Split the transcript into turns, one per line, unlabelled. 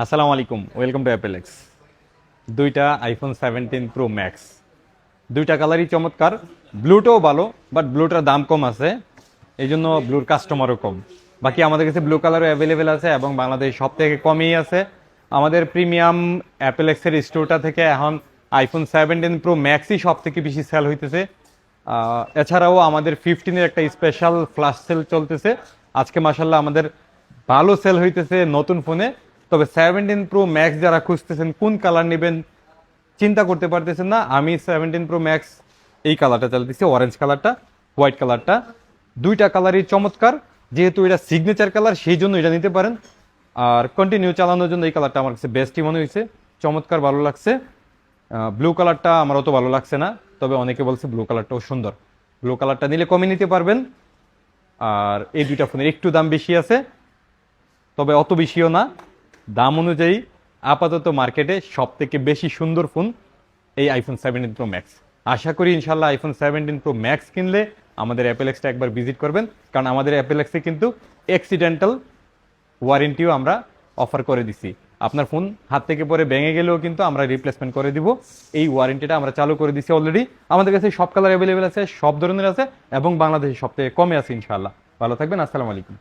আসসালামু আলাইকুম, welcome two অ্যাপেলেক্স। দুইটা আইফোন সেভেন্টিন প্রো ম্যাক্স দুইটা কালারই চমৎকার ব্লুটাও ভালো বাট ব্লুটার দাম কম আছে এই জন্য ব্লুর কাস্টমারও কম। বাকি আমাদের কাছে ব্লু কালারও অ্যাভেলেবেল আছে এবং বাংলাদেশ সব থেকে কমই আছে। আমাদের প্রিমিয়াম অ্যাপেলেক্সের স্টোরটা থেকে এখন আইফোন সেভেন্টিন প্রো ম্যাক্সই সব থেকে বেশি সেল হইতেছে। এছাড়াও আমাদের ফিফটিনের একটা স্পেশাল ফ্লাশ সেল চলতেছে। আজকে মাসাল্লাহ আমাদের ভালো সেল হইতেছে নতুন ফোনে তবে সেভেন্টিন প্রো ম্যাক্স যারা খুঁজতেছেন, কোন কালার নেবেন চিন্তা করতে পারতেছেন না। আমি সেভেন্টিন প্রো ম্যাক্স এই কালারটা চালাতেছি অরেঞ্জ কালারটা হোয়াইট কালারটা দুইটা কালারই চমৎকার। যেহেতু এটা সিগনেচার কালার সেই জন্য এটা নিতে পারেন। আর কন্টিনিউ চালানোর জন্য এই কালারটা আমার কাছে বেস্টই মনে হয়েছে। চমৎকার, ভালো লাগছে। ব্লু কালারটা আমার অত ভালো লাগছে না। তবে অনেকে বলছে ব্লু কালারটাও সুন্দর। ব্লু কালারটা নিলে কমে নিতে পারবেন। আর এই দুইটা ফোনের একটু দাম বেশি আছে। তবে অত বেশিও না। দাম অনুযায়ী আপাতত মার্কেটে সব থেকে বেশি সুন্দর ফোন এই আইফোন সেভেন্টিন প্রো ম্যাক্স আশা করি ইনশাল্লাহ আইফোন সেভেন্টিন প্রো ম্যাক্স কিনলে আমাদের অ্যাপেলেক্সটা একবার ভিজিট করবেন, কারণ আমাদের অ্যাপেলেক্সে কিন্তু অ্যাক্সিডেন্টাল ওয়ারেন্টিও আমরা অফার করে দিছি। আপনার ফোন হাত থেকে পরে ভেঙে গেলেও কিন্তু আমরা রিপ্লেসমেন্ট করে দিব। এই ওয়ারেন্টিটা আমরা চালু করে দিছি অলরেডি আমাদের কাছে সব কালার অ্যাভেলেবেল আছে, সব ধরনের আছে এবং বাংলাদেশে সব থেকে কমে আছে ইনশাআল্লাহ। ভালো থাকবেন, আসসালামু আলাইকুম।